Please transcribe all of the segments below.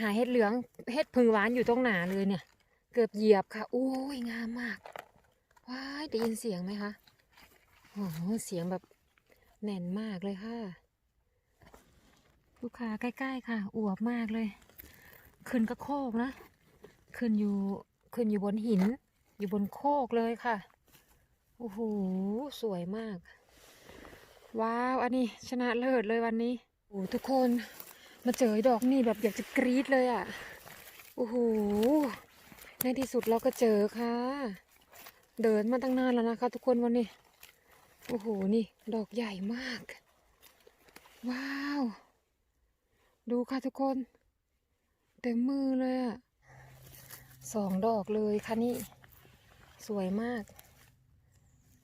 หาเห็ดเหลืองเห็ดพึ่งหวานอยู่ตรงหนาเลยเนี่ย เกือบเหยียบค่ะ โอ้ยงามมากว้ายได้ยินเสียงไหมคะโอ้โหเสียงแบบแน่นมากเลยค่ะ ลูกค้าใกล้ ๆ ค่ะ อวบมากเลย ขึ้นกระโคกนะ ขึ้นอยู่ขึ้นอยู่บนหิน อยู่บนโคกเลยค่ะโอ้โหสวยมาก ว้าว อันนี้ชนะเลิศเลยวันนี้โอ้ทุกคน มาเจอดอกนี่แบบอยากจะกรี๊ดเลยอะ โอ้โห ในที่สุดเราก็เจอค่ะ เดินมาตั้งนานแล้วนะคะ ทุกคนวันนี้ โอ้โห นี่ ดอกใหญ่มาก ว้าว ดูค่ะทุกคน เต็มมือเลยอะสองดอกเลยค่ะนี่ สวยมาก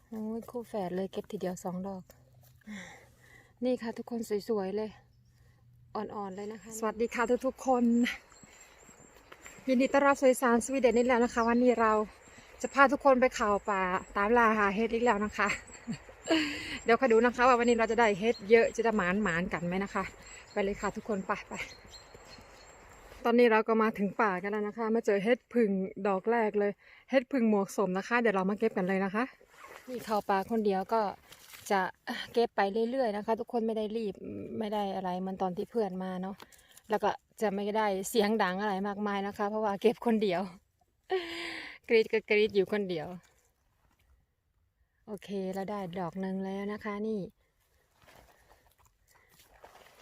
โอ้ยคู่แฝดเลยเก็บทีเดียวสองดอก นี่ค่ะทุกคนสวยๆเลย อ่อนๆเลยนะคะ สวัสดีค่ะทุกๆคนยินดีต้อนรับสู่อีสานสวีเดนนี่แล้วนะคะ วันนี้เราจะพาทุกคนไปเข่าป่าตามล่าหาเฮ็ดอีกแล้วนะคะ เดี๋ยวคอยดูนะคะ ว่าวันนี้เราจะได้เฮ็ดเยอะจะได้หมานหมานๆกันไหมนะคะ ไปเลยค่ะทุกคนไปไปตอนนี้เราก็มาถึงป่ากันแล้วนะคะ มาเจอเฮ็ดพึ่งดอกแรกเลย เฮ็ดพึ่งหมวกสมนะคะ เดี๋ยวเรามาเก็บกันเลยนะคะ นี่เข้าป่าคนเดียวก็ จะเก็บไปเรื่อยๆนะคะ ทุกคนไม่ได้รีบไม่ได้อะไรเหมันตอนที่เพื่อนมาเนาะแล้วก็จะไม่ได้เสียงดังอะไรมากมายนะคะ เพราะว่าเก็บคนเดียว กรีดก็กรีดอยู่คนเดียว โอเคแล้วได้ดอกหนึ่งแล้วนะคะ นี่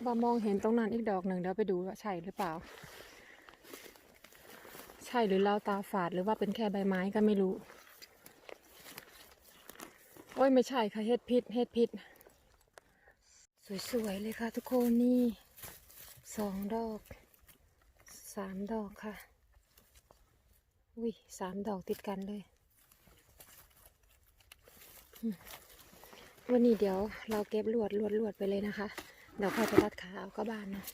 ว่ามองเห็นตรงนั้นอีกดอกหนึ่งเดี๋ยวไปดูว่าใช่หรือเปล่า ใช่หรือเราตาฝาดหรือว่าเป็นแค่ใบไม้ก็ไม่รู้ อ้ยไม่ใช่ค่ะเฮ็ดพิษเฮ็ดพิษสวยๆเลยค่ะ ทุกคนนี่สองดอกสามดอกค่ะอุ้ยสามดอกติดกันเลย วันนี้เดี๋ยวเราเก็บลวดลวดลวดไปเลยนะคะเดี๋ยวค่อยไปตัดขาเอาก็บานนะ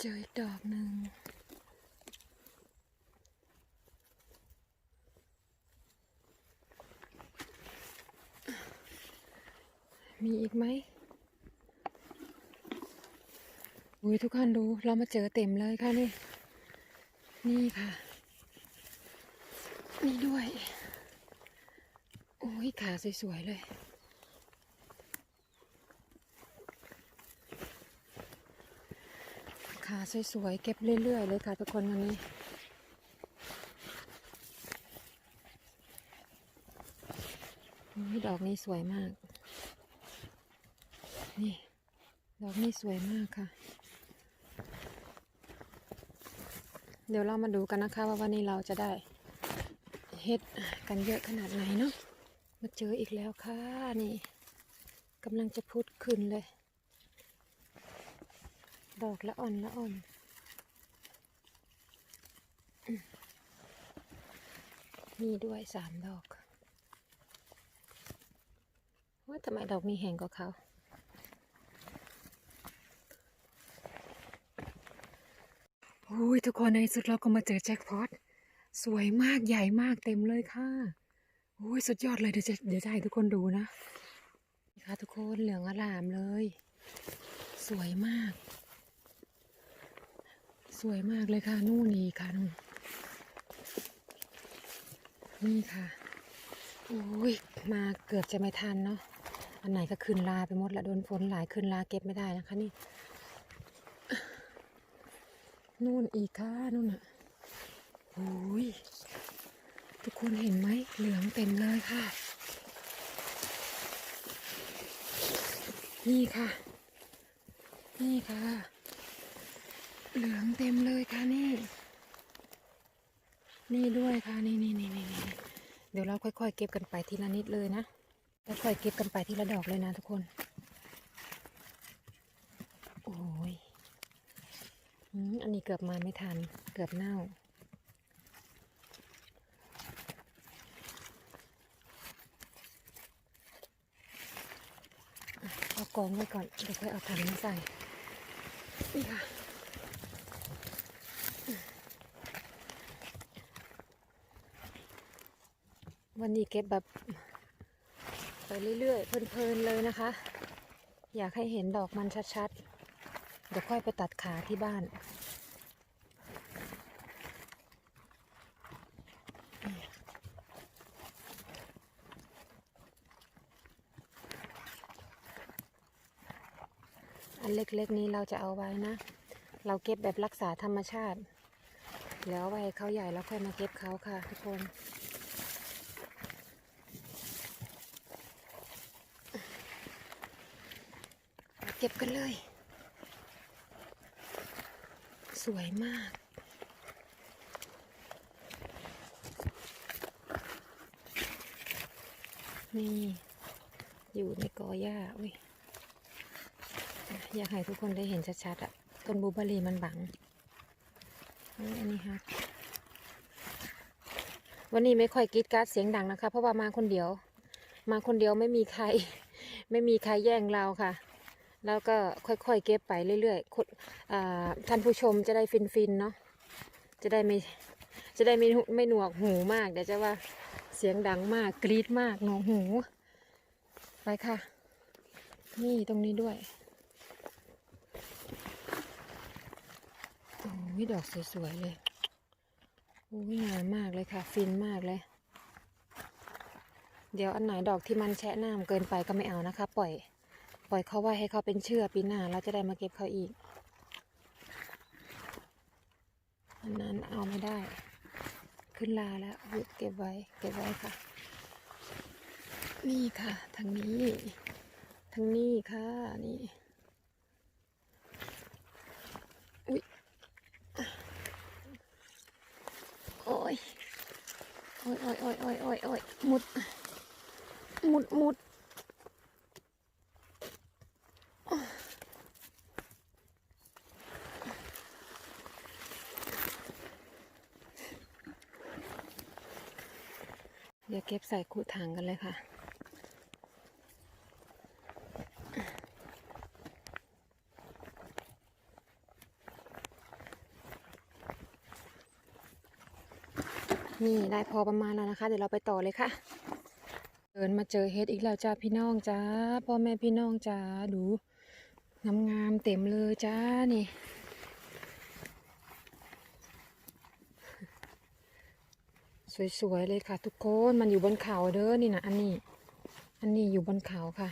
เจออีกดอกหนึ่ง มีอีกไหมอุ้ยทุกคนดูเรามาเจอเต็มเลยค่ะนี่ นี่ค่ะ นี่ด้วยโอ้ยขาสวยๆเลยขาสวยๆเก็บเรื่อยๆเลยค่ะทุกคนวันนี้ดอกนี้สวยมาก นี่ดอกนี้สวยมากค่ะ เดี๋ยวเรามาดูกันนะคะว่าวันนี้เราจะได้เฮ็ดกันเยอะขนาดไหนเนาะมาเจออีกแล้วค่ะนี่กำลังจะพุดขึ้นเลย ดอกละอ่อนละอ่อนมีด้วยสามดอกว่าทำไมดอกนี้แห้งกว่าเขา อ้ยทุกคนในสุดเราก็มาเจอแจ็คพอตสวยมากใหญ่มากเต็มเลยค่ะโอ้ยสุดยอดเลยเดี๋ยวจะเดี๋ยวจะให้ทุกคนดูนะนี่ค่ะทุกคนเหลืองอลามเลย สวยมาก สวยมากเลยค่ะนู่นนี่ค่ะนู่นนี่ค่ะโอ้ยมาเกือบจะไม่ทันเนาะอันไหนก็คืนลาไปหมดละโดนฝนหลายคืนลาเก็บไม่ได้นะคะนี่ นู่นอีกค่ะนู่นอะโอ้ยทุกคนเห็นไหมเหลืองเต็มเลยค่ะ นี่ค่ะ นี่ค่ะ เหลืองเต็มเลยค่ะนี่ นี่ด้วยค่ะนี่นี่นี่นี่นเดี๋ยวเราค่อยๆ เก็บกันไปทีละนิดเลยนะค่อยๆเก็บกันไปทีละดอกเลยนะทุกคน โอ้ยอืมอั นนี้เกือบมาไม่ทัน เกือบเน่า เอากองไว้ก่อน เดี๋ยวค่อยเอาถังมาใส่ นี่ค่ะ วันนี้เก็บแบบไปเรื่อยๆ เพลินๆ เลยนะคะ อยากให้เห็นดอกมันชัดๆ เดี๋ยวค่อยไปตัดขาที่บ้าน อันเล็กๆนี้เราจะเอาไว้นะ เราเก็บแบบรักษาธรรมชาติ แล้วเอไว้เขาใหญ่แล้วค่อยมาเก็บเขาค่ะทุกคน เก็บกันเลย สวยมากนี่อยู่ในกอหญ้าอุ้ย อยากให้ทุกคนได้เห็นชัดๆอะต้นบูเบอรี่มันบังอันนี้ฮะวันนี้ไม่ค่อยกรีดการ์ดเสียงดังนะคะ เพราะว่ามาคนเดียว มาคนเดียวไม่มีใคร ไม่มีใครแย่งเราค่ะ แล้วก็ค่อยๆเก็บไปเรื่อยๆท่านผู้ชมจะได้ฟินๆเนาะจะได้ไม่จะได้ไม่ไม่หนวกหูมากเดี๋ยวจะว่าเสียงดังมากกรีดมากหนวกหูไปค่ะ นี่ตรงนี้ด้วย โอ้ยดอกสวยๆเลยโอ้ยงามมากเลยค่ะ ฟินมากเลย เดี๋ยวอันไหนดอกที่มันแชะน้ำเกินไปก็ไม่เอานะคะ ปล่อย ปล่อยเขาไว้ให้เขาเป็นเชื่อปีหน้าเราจะได้มาเก็บเขาอีก อันนั้นเอาไม่ได้ ขึ้นลาแล้วเก็บไว้เก็บไว้ค่ะ นี่ค่ะทางนี้ทางนี้ค่ะนี่ อุ๊ย โอ้ย โอ้ยโอ้ยโอ้ยโอ้ยโอ้ยโอ้ยมุด มุดมุดเดี๋ยวเก็บใส่คูถังกันเลยค่ะ นี่ได้พอประมาณแล้วนะคะ เดี๋ยวเราไปต่อเลยค่ะ เดินมาเจอเฮ็ดอีกแล้วจ้าพี่น้องจ้าพ่อแม่พี่น้องจ้าดูงามๆเต็มเลยจ้านี่สวยๆเลยค่ะ ทุกคนมันอยู่บนเขาเด้อนี่นะอันนี้ อันนี้อยู่บนเขาค่ะ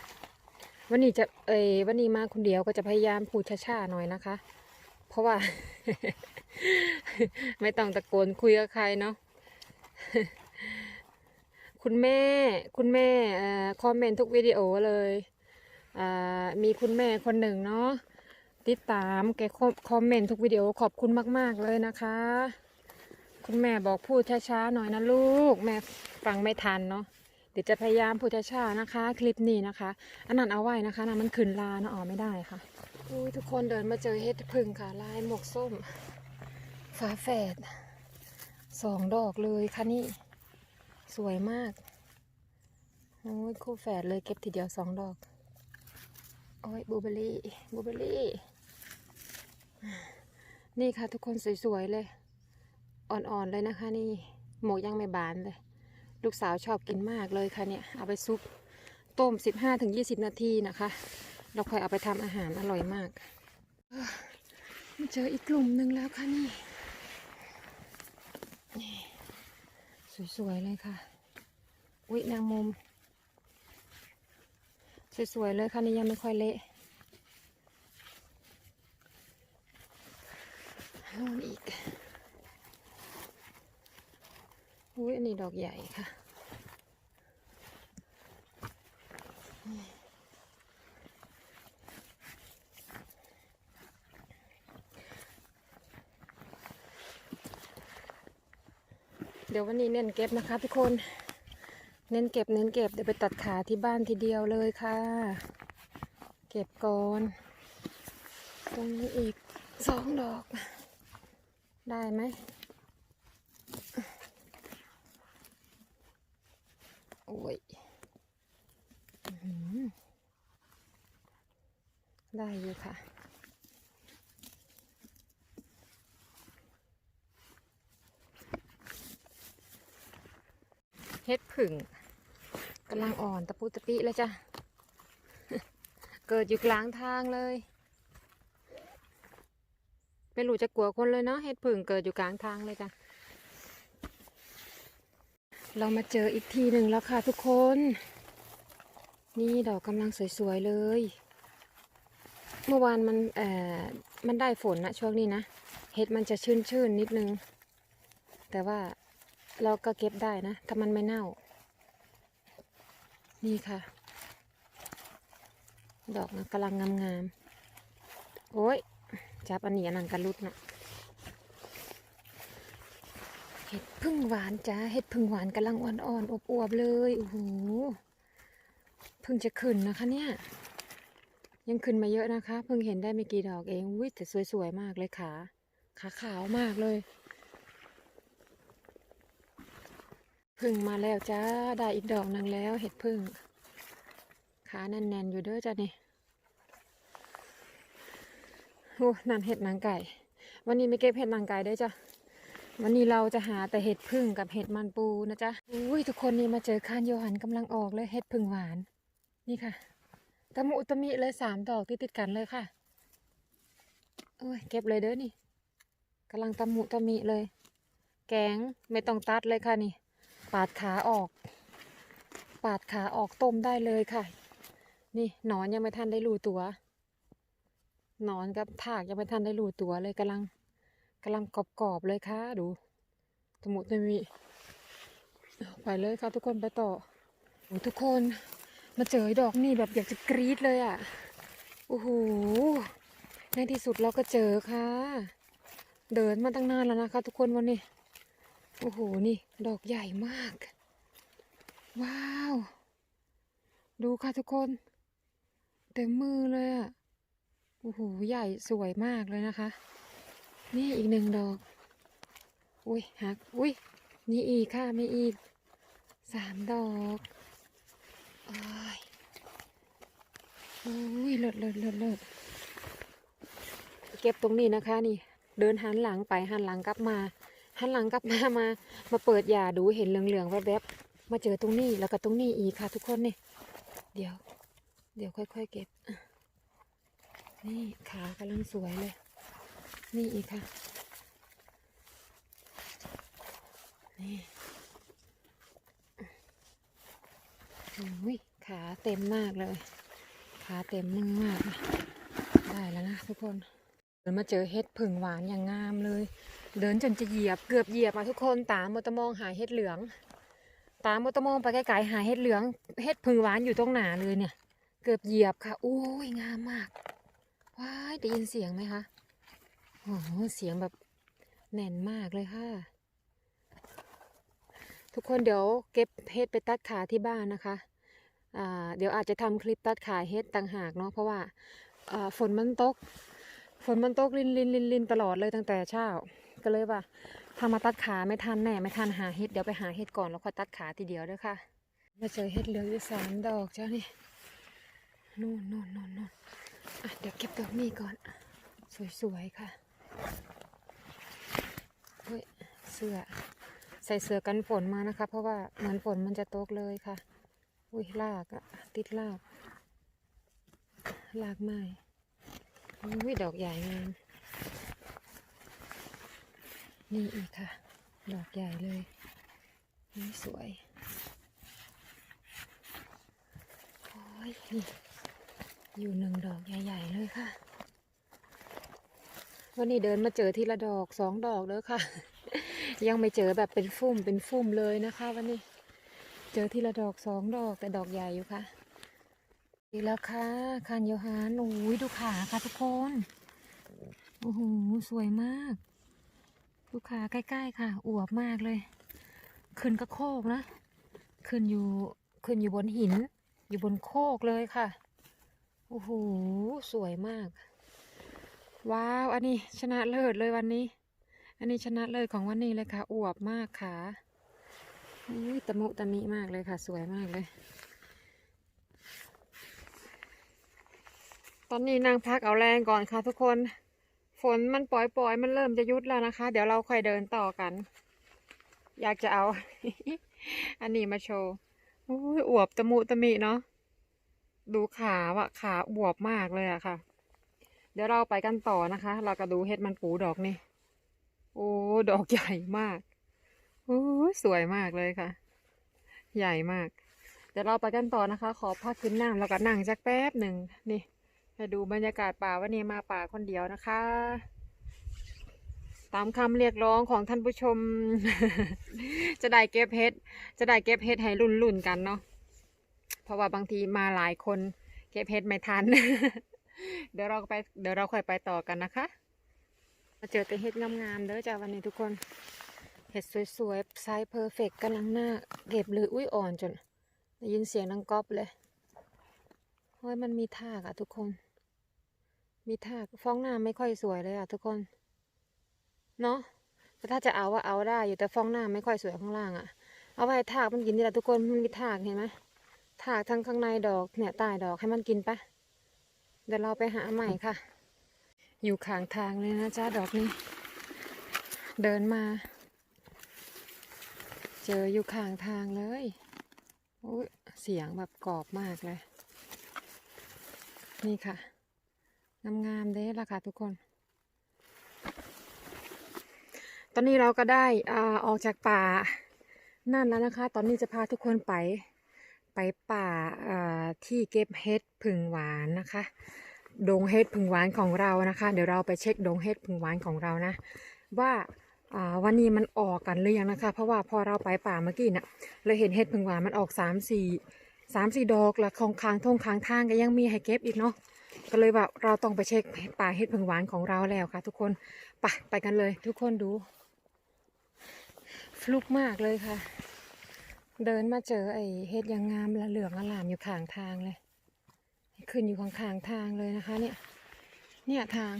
วันนี้จะเอยวันนี้มาคนเดียวก็จะพยายามพูดช้าๆหน่อยนะคะ เพราะว่า ไม่ต้องตะโกนคุยกับใครเนาะ คุณแม่ คุณแม่คอมเมนต์ทุกวิดีโอเลยมีคุณแม่คนหนึ่งเนาะติดตามแกคอมเมนต์ทุกวิดีโอขอบคุณมาก ๆ เลยนะคะ คุณแม่บอกพูดช้าๆหน่อยนะลูก แม่ฟังไม่ทันเนาะเดี๋ยวจะพยายามพูดช้าๆนะคะ คลิปนี้นะคะ อันนั้นเอาไว้นะคะนะมันขึ้นลานะออไม่ได้ค่ะอุ้ยทุกคนเดินมาเจอเฮ็ดพึ่งค่ะลายหมวกส้มฝาแฝด สองดอกเลยค่ะนี่ สวยมาก โอ้ยคู่แฝดเลยเก็บทีเดียวสองดอก โอ้ยบูเบอรี่บูเบอรี่ นี่ค่ะทุกคนสวยๆเลย อ่อนๆเลยนะคะนี่ หมกยังไม่บานเลย ลูกสาวชอบกินมากเลยค่ะเนี่ย เอาไปซุปต้ม 15-20 นาทีนะคะ เราค่อยเอาไปทำอาหารอร่อยมากมาเจออีกกลุ่มหนึ่งแล้วค่ะนี่ นี่สวย ๆ เลยค่ะ อุ๊ยนางมุม สวย ๆ เลยค่ะ นี่ยังไม่ค่อยเละนู่นอีก อุ้ยอันนี้ดอกใหญ่ค่ะ เดี๋ยววันนี้เน้นเก็บนะคะทุกคน เน้นเก็บเน้นเก็บเดี๋ยวไปตัดขาที่บ้านทีเดียวเลยค่ะ เก็บก่อน ตรงนี้อีกสองดอก ได้ไหมโอ้ยได้อยู่ค่ะ เฮ็ดผึ่งกำลังอ่อนตะปุตะปิแล้วจ้ะ เกิดอยู่กลางทางเลยไม่รู้จะกลัวคนเลยเนาะเห็ดผึ่งเกิดอยู่กลางทางเลยจ้ะ เรามาเจออีกทีหนึ่งแล้วค่ะทุกคน นี่ดอกกำลังสวยๆเลย เมื่อวานมันเอ่อมันได้ฝนนะช่วงนี้นะ เห็ดมันจะชื้นๆนิดนึง แต่ว่า เราก็เก็บได้นะถ้ามันไม่เน่า นี่ค่ะ ดอกนะกำลังงามๆโอ้ยจับอันนี้อันนั้นกันรุดนะเห็ดพึ่งหวานจ้าเห็ดพึ่งหวานกำลังอ่อนๆอบอวบๆเลยโอ้โหพิ่งจะขึ้นนะคะเนี่ยยังขึ้นมาเยอะนะคะ เพิ่งเห็นได้ไม่กี่ดอกเองอุ้ยแต่สวยๆมากเลยขาขาขาวมากเลย พึ่งมาแล้วจ้า ได้อีกดอกหนึงแล้ว เห็ดพึ่ง ขาแน่นๆอยู่เด้อจ้ะนี่โอ้นั่นเห็ดนางไก่ วันนี้ไม่เก็บเห็ดนางไก่เด้จ้ะ วันนี้เราจะหาแต่เห็ดพึ่งกับเห็ดมันปูนะจ๊ะอุ้ยทุกคนนี่มาเจอคานโยหันกำลังออกเลยเห็ดพึ่งหวาน นี่ค่ะตะมุตะมิเลยสามดอกติดติดกันเลยค่ะโอ้ยเก็บเลยเด้อนี่กำลังตะมุตะมิเลย แกงไม่ต้องตัดเลยค่ะนี่ ปาดขาออก ปาดขาออกต้มได้เลยค่ะ นี่หนอนยังไม่ทันได้รูตัว หนอนกับถากยังไม่ทันได้รูตัวเลยกำลังกำลังกรอบๆเลยค่ะ ดูตะมุตะมิไปเลยค่ะทุกคนไปต่อโอ้ทุกคนมาเจอดอกนี่แบบอยากจะกรี๊ดเลยอะโอ้โหในที่สุดเราก็เจอค่ะ เดินมาตั้งนานแล้วนะคะ ทุกคนวันนี้ โอ้โห นี่ ดอกใหญ่มาก ว้าว ดูค่ะทุกคน เต็มมือเลยอะ โอ้โห ใหญ่สวยมากเลยนะคะ นี่อีกหนึ่งดอก อุ้ยหัก อุ้ยนี่อีกค่ะไม่อีก สามดอกโอ้ยอุ้ยเลิศเลิศเลิศเลิศเก็บตรงนี้นะคะ นี่ เดินหันหลังไปหันหลังกลับมา หันหลังกลับมามา มาเปิดยาดูเห็นเหลืองๆแวบๆมาเจอตรงนี้แล้วก็ตรงนี้อีกค่ะ ทุกคนนี่เดี๋ยว เดี๋ยวค่อยๆเก็บ นี่ขากำลังสวยเลย นี่อีกค่ะ นี่อุ้ยขาเต็มมากเลย ขาเต็มมือมาก ได้แล้วนะทุกคนเดินมาเจอเห็ดผึ่งหวานอย่างงามเลย เดินจนจะเหยียบเกือบเหยียบมาทุกคนตามมอตะมองหาเห็ดเหลือง ตามมอตะมองไปไกลๆหาเห็ดเหลืองเห็ดผึ่งหวานอยู่ตรงหนาเลยเนี่ย เกือบเหยียบค่ะโอ้ยงามมากว้ายได้ยินเสียงไหมคะโอ้โหเสียงแบบแน่นมากเลยค่ะ ทุกคนเดี๋ยวเก็บเห็ดไปตัดขาที่บ้านนะคะเดี๋ยวอาจจะทำคลิปตัดขาเห็ดต่างหากเนาะเพราะว่าฝนมันตก ฝนมันตกลินลินลินลินตลอดเลยตั้งแต่เช้า ก็เลยว่าถ้ามาตัดขาไม่ทันแน่ไม่ทันหาเห็ดเดี๋ยวไปหาเห็ดก่อนแล้วค่อยตัดขาทีเดียวเด้วยค่ะมาเจอเห็ดเหลืองอยู่สามดอกเจ้านี่นู่นนู่นนู่นนู่นอะเดี๋ยวเก็บดอกนี้ก่อน สวยๆค่ะเฮ้ยเสื้อใส่เสื้อกันฝนมานะคะ เพราะว่าเหมือนฝนมันจะตกเลยค่ะ อุ้ยลากอะติดลากลากไม้อุ้ยดอกใหญ่งาม นี่อีกค่ะ ดอกใหญ่เลย นี่สวย โอ้ยนี่อยู่หนึ่งดอกใหญ่ ๆ เลยค่ะ วันนี้เดินมาเจอทีละดอกสองดอกเลยค่ะ ยังไม่เจอแบบเป็นฟุ่มเป็นฟุ่มเลยนะคะ วันนี้ เจอทีละดอกสองดอกแต่ดอกใหญ่อยู่ค่ะอีกแล้วค่ะคันโยฮานโอ้ยดูขาค่ะทุกคน โอ้โห สวยมาก ดูขาใกล้ๆค่ะ อวบมากเลย ขึ้นก็โคกนะ ขึ้นอยู่ขึ้นอยู่บนหิน อยู่บนโคกเลยค่ะ โอ้โห สวยมาก ว้าว อันนี้ชนะเลิศเลยวันนี้ อันนี้ชนะเลิศของวันนี้เลยค่ะ อวบมากค่ะอุ้ยตะมุตะมิมากเลยค่ะ สวยมากเลย ตอนนี้นางพักเอาแรงก่อนค่ะทุกคน ฝนมันปล่อยๆมันเริ่มจะยุดแล้วนะคะ เดี๋ยวเราค่อยเดินต่อกัน อยากจะเอา อันนี้มาโชว์อุ้ยอวบตะมุตะมิเนาะดูขาว่ะขาอวบมากเลยอะค่ะ เดี๋ยวเราไปกันต่อนะคะ เราก็ดูเห็ดมันปูดอกนี่โอ้ดอกใหญ่มากโอ้สวยมากเลยค่ะ ใหญ่มาก เดี๋ยวเราไปกันต่อนะคะ ขอพักกินน้ำแล้วก็นั่งจักแป๊บหนึ่งนี่ ให้ดูบรรยากาศป่าวันนี้มาป่าคนเดียวนะคะ ตามคำเรียกร้องของท่านผู้ชม จะได้เก็บเห็ดจะได้เก็บเห็ดให้รุ่นๆกันเนาะเพราะว่าบางทีมาหลายคนเก็บเห็ดไม่ทัน เดี๋ยวเราไปเดี๋ยวเราค่อยไปต่อกันนะคะ มาเจอแต่เห็ดงามๆเด้อจ้าวันนี้ทุกคนเห็ดสวยๆไซส์เพอร์เฟกกำลังหน้าเก็บเลยอุ้ยอ่อนจนได้ยินเสียงดังก๊อบเลยเฮ้ยมันมีทากอะทุกคน มีทากฟองน้ำไม่ค่อยสวยเลยอะทุกคน เนาะแต่ถ้าจะเอาว่าเอาได้อยู่แต่ฟองน้ำไม่ค่อยสวยข้างล่างอะเอาไว้ทากมันกินนี่แหละทุกคนมันมีทากเห็นไหมทากทั้งข้างในดอกเนี่ยใต้ดอกให้มันกินปะเดี๋ยวเราไปหาใหม่ค่ะ อยู่ข้างทางเลยนะจ้าดอกนี้ เดินมา เจออยู่ข้างทางเลยโอ้ยเสียงแบบกรอบมากเลย นี่ค่ะ งามๆเด้ละค่ะทุกคน ตอนนี้เราก็ได้อ่าออกจากป่านั่นแล้วนะคะ ตอนนี้จะพาทุกคนไป ไปป่าอ่าที่เก็บเห็ดผึ่งหวานนะคะ ดงเห็ดผึ่งหวานของเรานะคะ เดี๋ยวเราไปเช็คดงเห็ดผึ่งหวานของเรานะ ว่าวันนี้มันออกกันหรือยังนะคะ เพราะว่าพอเราไปป่าเมื่อกี้น่ะเราเห็นเห็ดผึ่งหวานมันออกสามสี่สามสี่ดอกแล้วของค้างทงค้างทางก็ยังมีให้เก็บอีกเนาะ ก็เลยว่าเราต้องไปเช็คป่าเห็ดผึ่งหวานของเราแล้วค่ะ ทุกคนไปไปกันเลย ทุกคนดูฟลุกมากเลยค่ะ เดินมาเจอไอ้เห็ดยางงามละเหลืองอลามอยู่ข้างทางเลย ขึ้นอยู่ข้างทางเลยนะคะ เนี่ย เนี่ยทาง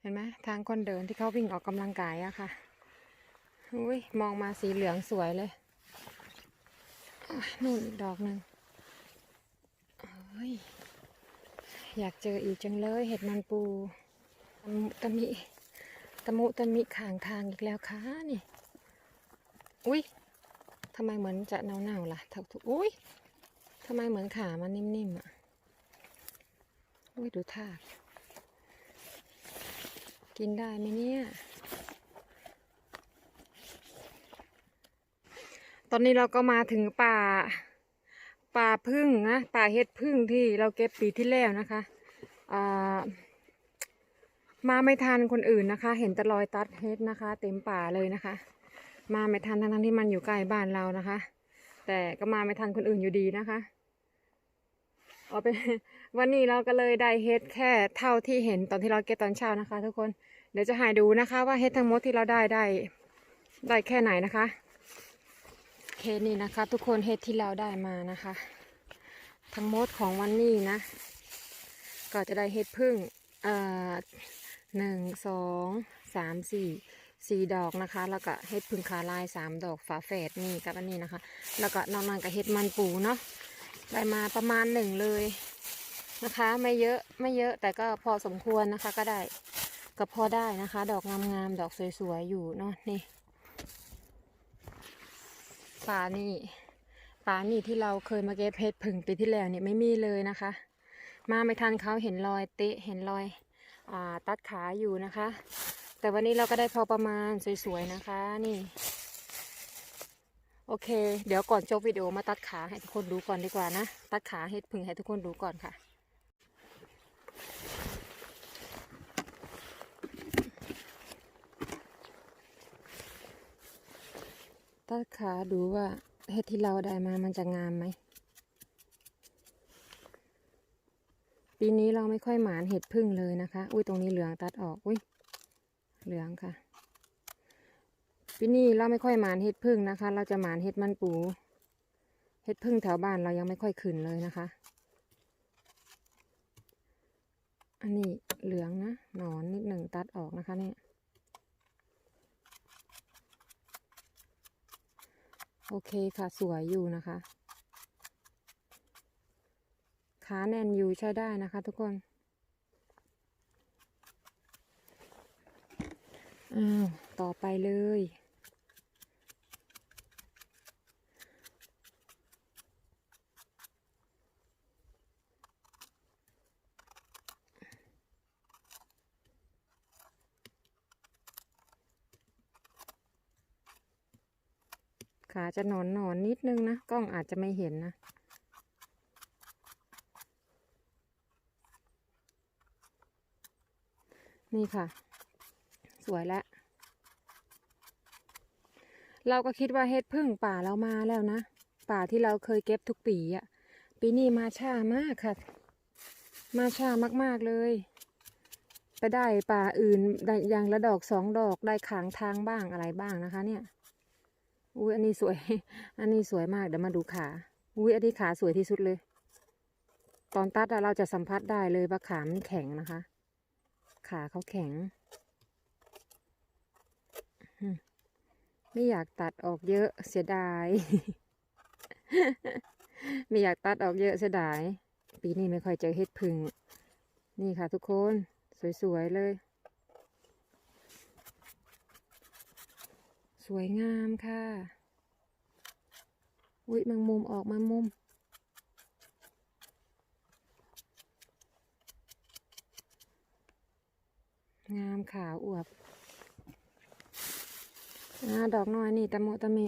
เห็นไหมทางคนเดินที่เขาวิ่งออกกำลังกายอะค่ะอุ้ยมองมาสีเหลืองสวยเลยนู่นอีกดอกหนึ่งเฮ้ย อยากเจออีกจังเลยเห็ดมันปูตะมุตะมิตะมุตะมิข้างทางอีกแล้วค่ะนี่ อุ้ยทำไมเหมือนจะเน่าๆล่ะถักถูกอุ้ยทำไมเหมือนขามันนิ่มๆอะอุ้ยดูท่ากินได้ไหมเนี่ย ตอนนี้เราก็มาถึงป่า ป่าพึ่งนะป่าเห็ดพึ่งที่เราเก็บปีที่แล้วนะคะมาไม่ทันคนอื่นนะคะ เห็นต่รอยตัดเห็ดนะคะ เต็มป่าเลยนะคะ มาไม่ทันทั้งที่มันอยู่ใกล้บ้านเรานะคะ แต่ก็มาไม่ทันคนอื่นอยู่ดีนะคะเอาเป็นวันนี้เราก็เลยได้เฮ็ดแค่เท่าที่เห็นตอนที่เราเก็บตอนเช้านะคะ ทุกคนเดี๋ยวจะให้ดูนะคะ ว่าเฮ็ดทั้งหมดที่เราได้ได้ได้แค่ไหนนะคะ เฮ็ดนี่นะคะ ทุกคนเฮ็ดที่เราได้มานะคะ ทั้งหมดของวันนี้นะ ก็จะได้เฮ็ดพึ่งเอ่อหนึ่งสองสามสี่สี่ดอกนะคะ แล้วก็เฮ็ดพึ่งขาลายสามดอกฝาแฝดนี่กับอันนี้นะคะ แล้วก็นอกนั้นก็เฮ็ดมันปูเนาะได้มาประมาณหนึ่งเลยนะคะ ไม่เยอะไม่เยอะแต่ก็พอสมควรนะคะก็ได้ก็พอได้นะคะ ดอกงามๆดอกสวยๆอยู่เนาะนี่ ป่านี่ป่านี่ที่เราเคยมาเก็บเพชรผึ่งปีที่แล้วเนี่ยไม่มีเลยนะคะ มาไม่ทันเขาเห็นรอยเตะเห็นรอยอ่าตัดขาอยู่นะคะ แต่วันนี้เราก็ได้พอประมาณสวยๆนะคะนี่ โอเค เดี๋ยวก่อนจบวิดีโอมาตัดขาให้ทุกคนดูก่อนดีกว่านะ ตัดขาให้พึ่งให้ทุกคนดูก่อนค่ะ ตัดขาดูว่าเห็ดที่เราได้มามันจะงามไหม ปีนี้เราไม่ค่อยหมานเห็ดพึ่งเลยนะคะ อุ้ยตรงนี้เหลืองตัดออก อุ้ยเหลืองค่ะ ปีนี้เราไม่ค่อยหมานเห็ดพึ่งนะคะ เราจะหมานเห็ดมันปู เห็ดพึ่งแถวบ้านเรายังไม่ค่อยขึ้นเลยนะคะ อันนี้เหลืองนะ หนอนนิดหนึ่งตัดออกนะคะเนี่ย โอเคค่ะสวยอยู่นะคะ ขาแน่นอยู่ใช้ได้นะคะทุกคนอ้าวต่อไปเลย ขาจะหนอนหนอนนิดนึงนะกล้องอาจจะไม่เห็นนะนี่ค่ะ สวยแล้ว เราก็คิดว่าเฮ็ดพึ่งป่าเรามาแล้วนะ ป่าที่เราเคยเก็บทุกปีอะ่ะ ปีนี้มาช้ามากค่ะ มาช้ามากๆเลย ไปได้ป่าอื่นอย่างละดอกสองดอกได้ขางทางบ้างอะไรบ้างนะคะเนี่ย อุ้ยอันนี้สวย อันนี้สวยมากเดี๋ยวมาดูขา อุ้ยอันนี้ขาสวยที่สุดเลย ตอนตัดเราจะสัมผัสได้เลยว่าขามันแข็งนะคะ ขาเขาแข็ง ไม่อยากตัดออกเยอะเสียดาย ไม่อยากตัดออกเยอะเสียดาย ปีนี้ไม่ค่อยเจอเห็ดพึ่ง นี่ค่ะทุกคน สวยๆเลย วยงามค่ะ อุ้ยแมงมุมออกมามุม งามขาวอวบอดอกน้อยนี่ตะโมตะมิ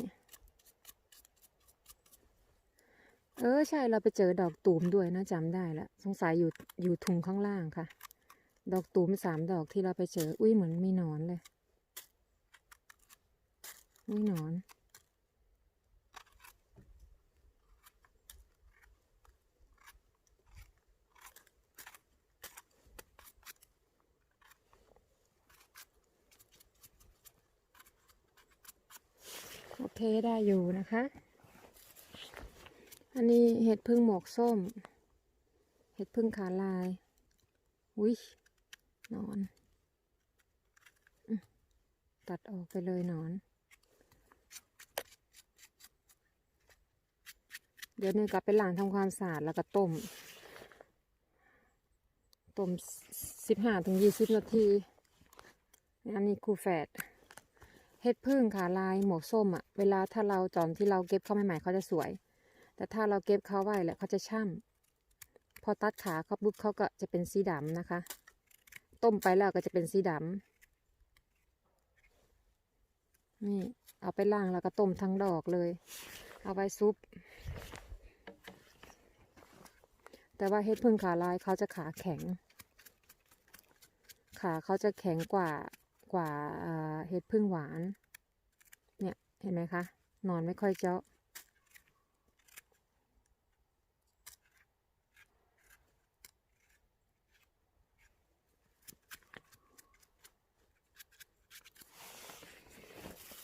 เออใช่เราไปเจอดอกตูมด้วยนะจำได้ละสงสัยอยู่อยู่ถุงข้างล่างค่ะ ดอกตูมสามดอกที่เราไปเจอ อุ้ยเหมือนมีหนอนเลย อุ้ยหนอนโอเคได้อยู่นะคะ อันนี้เห็ดพึ่งหมวกส้ม เห็ดพึ่งขาลายอุ้ยนอน ตัดออกไปเลยนอน ดี๋ยวนี้กลับไปล้างทำความสะอาดแล้วก็ต้ม ต้มสิบห้าถึงยี่สิบนาทีอันนี้คูแฟดเห็ดพึ่งขาลายหมวกส้มอะ่ะ เวลาถ้าเราตอนที่เราเก็บเขาใหม่ๆเขาจะสวย แต่ถ้าเราเก็บเขาไว้แล้วเขาจะช่ำพอตัดขาเขาปุ๊บเขาก็จะเป็นสีดำนะคะ ต้มไปแล้วก็จะเป็นสีดำนี่เอาไปล้างแล้วก็ต้มทั้งดอกเลย เอาไว้ซุป แต่ว่าเห็ดพึ่งขาลายเขาจะขาแข็ง ขาเขาจะแข็งกว่ากว่าเอ่อเห็ดพึ่งหวาน เนี่ยเห็นไหมคะ นอนไม่ค่อยเจาะ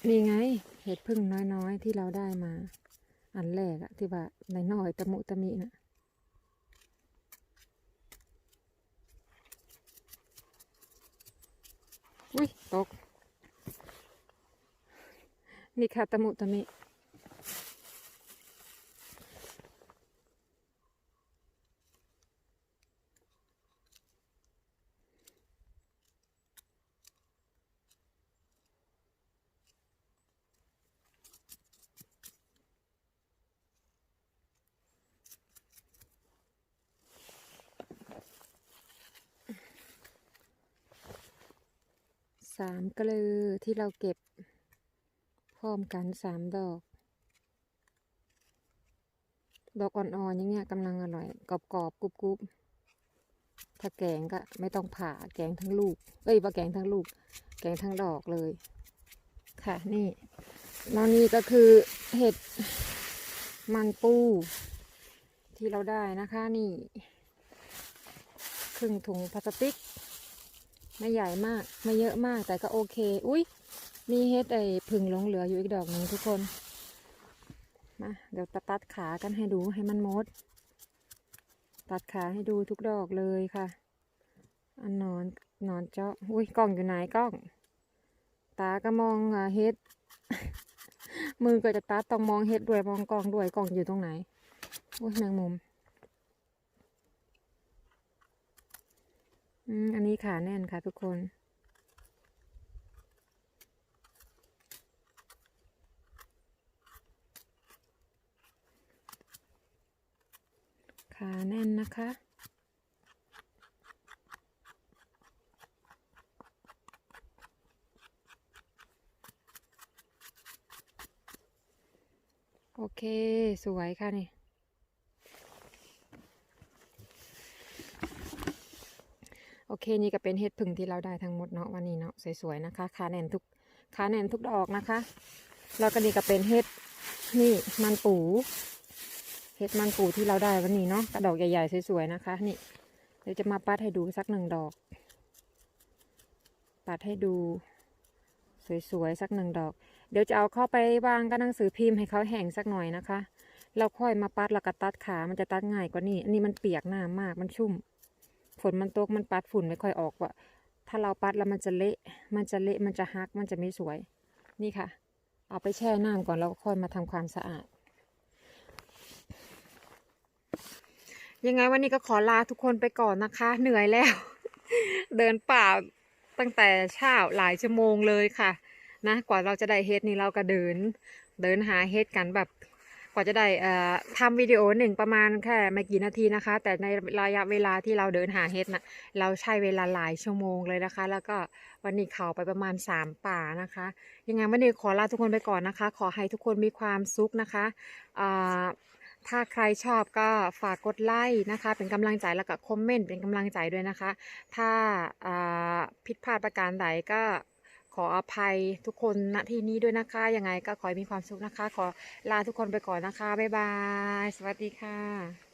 นี่ไง เห็ดพึ่งน้อยๆที่เราได้มา อันแรกอะที่ว่าในน้อยๆตะมุตะมิน่ะ อุ้ยตก นี่ค่ะตะมุตะมิ กลือที่เราเก็บ พร้อมกันสามดอก ดอกอ่อนๆอย่างเงี้ยกำลังอร่อย กรอบๆกรุบๆถ้าแกงก็ไม่ต้องผ่าแกงทั้งลูก เอ้ยว่าแกงทั้งลูก แกงทั้งดอกเลย ค่ะนี่แล้วนี่ก็คือเห็ดมันปูที่เราได้นะคะนี่ ครึ่งถุงพลาสติก ไม่ใหญ่มาก ไม่เยอะมาก แต่ก็โอเค อุ้ยมีเฮ็ดไอ้ผึ่งหลงเหลืออยู่อีกดอกหนึ่งทุกคน มา เดี๋ยวตัดตัดขากันให้ดูให้มันหมด ตัดขาให้ดูทุกดอกเลยค่ะ อันนอนนอนเจาะ อุ้ยกล้องอยู่ไหนกล้อง ตาก็มองเฮ็ด มือก็จะตัดต้องมองเฮ็ดด้วยมองกล้องด้วยกล้องอยู่ตรงไหน อุ้ยแมงมุม อืม อันนี้ขาแน่นค่ะทุกคน ขาแน่นนะคะโอเค สวยค่ะนี่ โอ เคนี่ก็เป็นเห็ดผึ่งที่เราได้ทั้งหมดเนาะวันนี้เนาะสวยๆนะคะขาแน่นทุกขาแน่นทุกดอกนะคะ แล้วก็นี่ก็เป็นเห็ดนี่มันปูเห็ดมันปูที่เราได้วันนี้เนาะกระดอกใหญ่ๆสวยๆนะคะนี่เดี๋ยวจะมาปัดให้ดูสักหนึ่งดอก ปัดให้ดูสวยๆสักหนึ่งดอก เดี๋ยวจะเอาเข้าไปวางกับหนังสือพิมพ์ให้เขาแห้งสักหน่อยนะคะแล้วค่อยมาปัดแล้วก็ตัดขา มันจะตัดง่ายกว่านี้ อันนี้มันเปียกหน้ำมาก มันชุ่ม ฝนมันตกมันปัดฝุ่นไม่ค่อยออกว่ะถ้าเราปัดแล้วมันจะเละ มันจะเละมันจะฮักมันจะไม่สวย นี่ค่ะ เอาไปแช่น้ำก่อนแล้วค่อยมาทำความสะอาด ยังไงวันนี้ก็ขอลาทุกคนไปก่อนนะคะ เหนื่อยแล้ว เดินป่าตั้งแต่เช้าหลายชั่วโมงเลยค่ะ นะกว่าเราจะได้เฮ็ดนี่เราก็เดิน เดินหาเฮ็ดกันแบบ กว่าจะได้ทำวิดีโอหนึ่งประมาณแค่ไม่กี่นาทีนะคะ แต่ในระยะเวลาที่เราเดินหาเฮ็ดน่ะเราใช้เวลาหลายชั่วโมงเลยนะคะ แล้วก็วันนี้เขาไปประมาณสามป่านะคะ ยังไงวันนี้ขอลาทุกคนไปก่อนนะคะ ขอให้ทุกคนมีความสุขนะคะถ้าใครชอบก็ฝากกดไลค์นะคะ เป็นกำลังใจแล้วก็คอมเมนต์เป็นกำลังใจด้วยนะคะ ถ้าผิดพลาดประการใดก็ ขออภัยทุกคนณที่นี้ด้วยนะคะ ยังไงก็ขอให้มีความสุขนะคะ ขอลาทุกคนไปก่อนนะคะ บ๊ายบาย สวัสดีค่ะ